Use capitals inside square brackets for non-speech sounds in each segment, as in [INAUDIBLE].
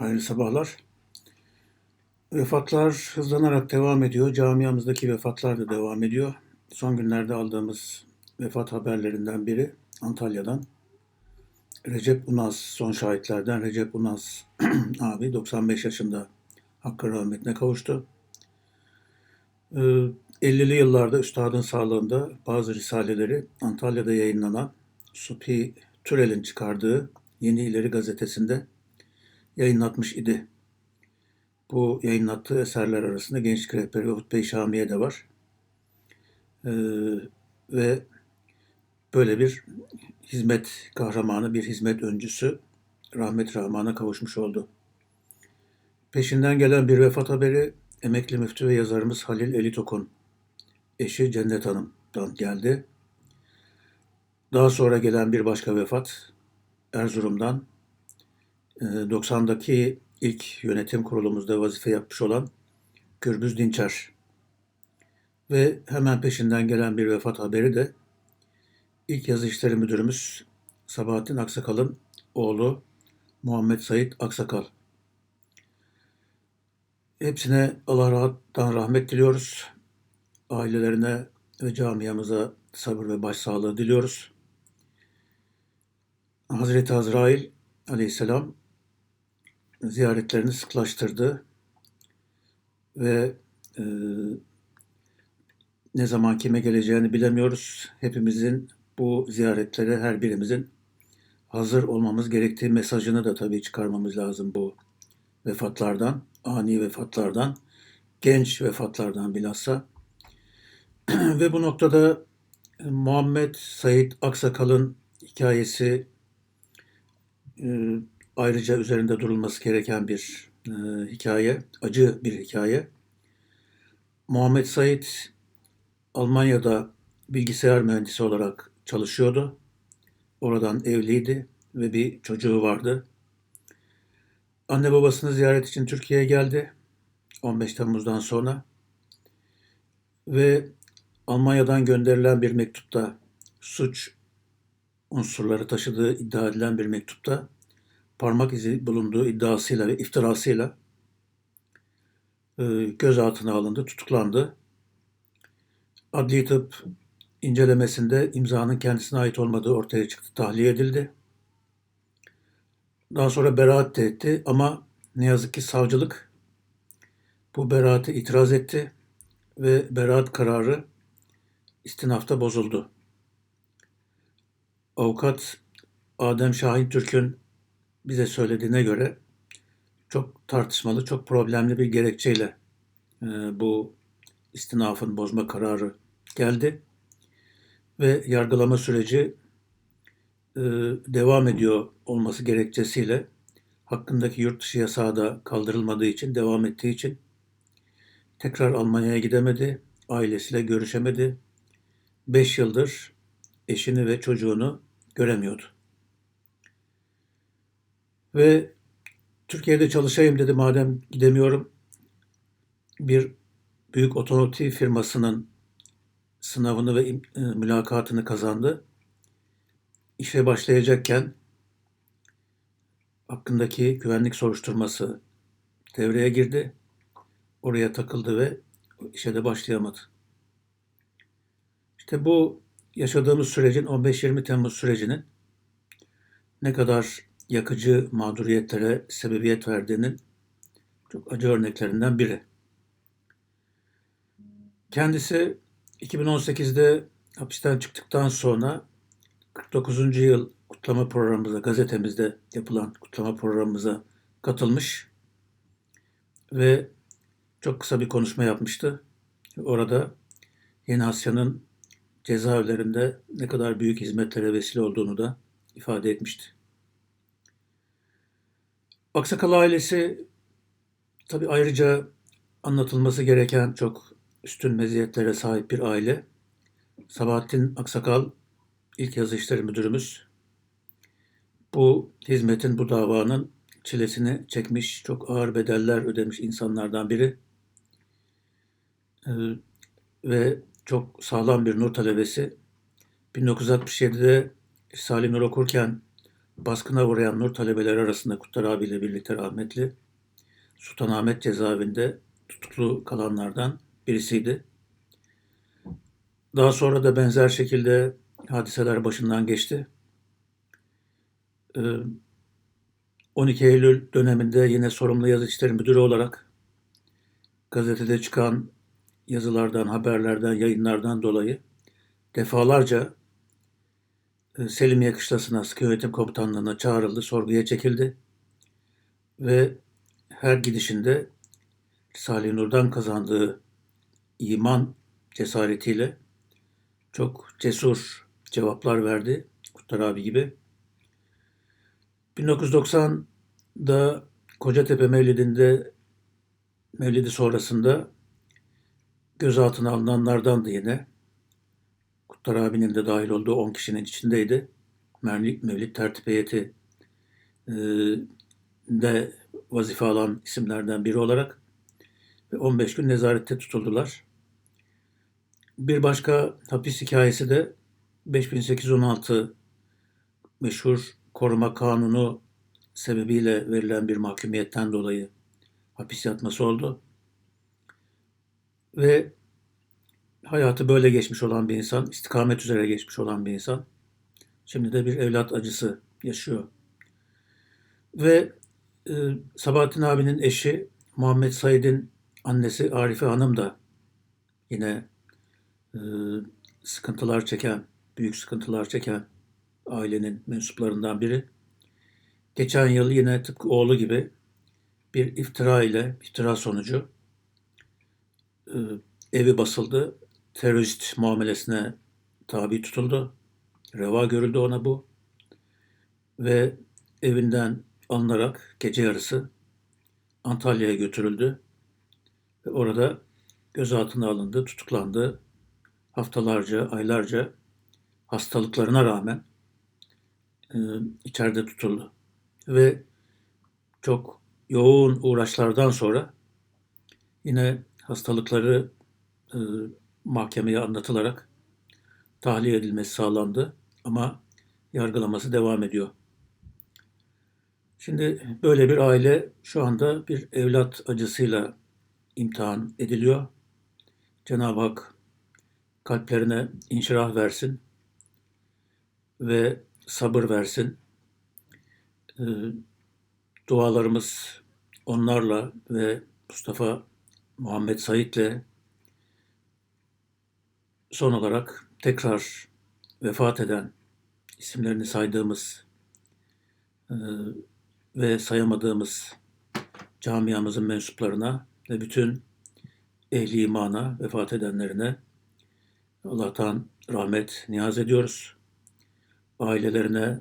Hayırlı sabahlar. Vefatlar hızlanarak devam ediyor. Camiamızdaki vefatlar da devam ediyor. Son günlerde aldığımız vefat haberlerinden biri Antalya'dan. Recep Unaz, son şahitlerden Recep Unaz [CLEARS THROAT] abi 95 yaşında Hakkı rahmetine kavuştu. Ee, 50'li yıllarda üstadın sağlığında bazı risaleleri Antalya'da yayınlanan Supi Türel'in çıkardığı Yeni İleri gazetesinde yayınlatmış idi. Bu yayınlattığı eserler arasında Gençlik Rehberi ve Hutbe-i Şamiye de var. Ee, ve böyle bir hizmet kahramanı, bir hizmet öncüsü rahmet rahmana kavuşmuş oldu. Peşinden gelen bir vefat haberi emekli müftü ve yazarımız Halil Elitok'un eşi Cennet Hanım'dan geldi. Daha sonra gelen bir başka vefat Erzurum'dan 90'daki ilk yönetim kurulumuzda vazife yapmış olan Gürbüz Dinçer. Ve hemen peşinden gelen bir vefat haberi de ilk yazı işleri müdürümüz Sabahattin Aksakal'ın oğlu Muhammed Said Aksakal. Hepsine Allah rahattan rahmet diliyoruz. Ailelerine ve camiamıza sabır ve başsağlığı diliyoruz. Hazreti Azrail aleyhisselam ziyaretlerini sıklaştırdı ve e, ne zaman kime geleceğini bilemiyoruz. Hepimizin bu ziyaretlere her birimizin hazır olmamız gerektiği mesajını da tabii çıkarmamız lazım bu vefatlardan, ani vefatlardan, genç vefatlardan bilhassa. [CLEARS THROAT] ve bu noktada Muhammed Said Aksakal'ın hikayesi e, ayrıca üzerinde durulması gereken bir e, hikaye, acı bir hikaye. Muhammed Said Almanya'da bilgisayar mühendisi olarak çalışıyordu. Oradan evliydi ve bir çocuğu vardı. Anne babasını ziyaret için Türkiye'ye geldi 15 Temmuz'dan sonra ve Almanya'dan gönderilen bir mektupta suç unsurları taşıdığı iddia edilen bir mektupta parmak izi bulunduğu iddiasıyla ve iftirasıyla e, gözaltına alındı, tutuklandı. Adli tıp incelemesinde imzanın kendisine ait olmadığı ortaya çıktı, tahliye edildi. Daha sonra beraat de etti ama ne yazık ki savcılık bu beraate itiraz etti ve beraat kararı istinafta bozuldu. Avukat Adem Şahin Türk'ün bize söylediğine göre çok tartışmalı, çok problemli bir gerekçeyle e, bu istinafın bozma kararı geldi ve yargılama süreci e, devam ediyor olması gerekçesiyle hakkındaki yurt dışı yasağı da kaldırılmadığı için, devam ettiği için tekrar Almanya'ya gidemedi, ailesiyle görüşemedi. Beş yıldır eşini ve çocuğunu göremiyordu. Ve Türkiye'de çalışayım dedi madem gidemiyorum. Bir büyük otomotiv firmasının sınavını ve e, mülakatını kazandı. İşe başlayacakken hakkındaki güvenlik soruşturması devreye girdi. Oraya takıldı ve işe de başlayamadı. İşte bu yaşadığımız sürecin 15-20 Temmuz sürecinin ne kadar yakıcı mağduriyetlere sebebiyet verdiğinin çok acı örneklerinden biri. Kendisi 2018'de hapisten çıktıktan sonra 49. yıl kutlama programımıza, gazetemizde yapılan kutlama programımıza katılmış ve çok kısa bir konuşma yapmıştı. Orada Yeni Asya'nın cezaevlerinde ne kadar büyük hizmetlere vesile olduğunu da ifade etmişti. Aksakal ailesi tabi ayrıca anlatılması gereken çok üstün meziyetlere sahip bir aile. Sabahattin Aksakal ilk yazı işleri müdürümüz. Bu hizmetin, bu davanın çilesini çekmiş, çok ağır bedeller ödemiş insanlardan biri. Ee, ve çok sağlam bir nur talebesi. 1967'de Salim Nur okurken baskına uğrayan Nur talebeleri arasında Kutlar abiyle birlikte rahmetli Sultanahmet cezaevinde tutuklu kalanlardan birisiydi. Daha sonra da benzer şekilde hadiseler başından geçti. Ee, 12 Eylül döneminde yine sorumlu yazı işleri müdürü olarak gazetede çıkan yazılardan, haberlerden, yayınlardan dolayı defalarca Selimiye Kışlası'na, Sıkı Yönetim Komutanlığı'na çağrıldı, sorguya çekildi. Ve her gidişinde Salih Nur'dan kazandığı iman cesaretiyle çok cesur cevaplar verdi. Kutlar abi gibi. 1990'da Kocatepe Mevlidi'nde Mevlidi sonrasında gözaltına alınanlardan da yine Kutlar abinin de dahil olduğu 10 kişinin içindeydi. Mevlid, Mevlid Tertip Heyeti e, de vazife alan isimlerden biri olarak ve 15 gün nezarette tutuldular. Bir başka hapis hikayesi de 5816 meşhur koruma kanunu sebebiyle verilen bir mahkumiyetten dolayı hapis yatması oldu. Ve hayatı böyle geçmiş olan bir insan, istikamet üzere geçmiş olan bir insan. Şimdi de bir evlat acısı yaşıyor. Ve e, Sabahattin abinin eşi Muhammed Said'in annesi Arife Hanım da yine e, sıkıntılar çeken, büyük sıkıntılar çeken ailenin mensuplarından biri. Geçen yıl yine tıpkı oğlu gibi bir iftira ile, iftira sonucu e, evi basıldı. Terörist muamelesine tabi tutuldu. Reva görüldü ona bu. Ve evinden alınarak gece yarısı Antalya'ya götürüldü. Ve orada gözaltına alındı, tutuklandı. Haftalarca, aylarca hastalıklarına rağmen e, içeride tutuldu. Ve çok yoğun uğraşlardan sonra yine hastalıkları e, mahkemeye anlatılarak tahliye edilmesi sağlandı ama yargılaması devam ediyor. Şimdi böyle bir aile şu anda bir evlat acısıyla imtihan ediliyor. Cenab-ı Hak kalplerine inşirah versin ve sabır versin. Ee, dualarımız onlarla ve Mustafa Muhammed Said'le son olarak tekrar vefat eden isimlerini saydığımız e, ve sayamadığımız camiamızın mensuplarına ve bütün ehli imana vefat edenlerine Allah'tan rahmet niyaz ediyoruz. Ailelerine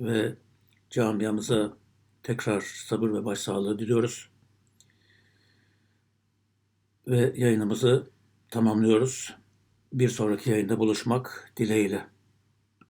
ve camiamıza tekrar sabır ve başsağlığı diliyoruz. Ve yayınımızı tamamlıyoruz. Bir sonraki yayında buluşmak dileğiyle.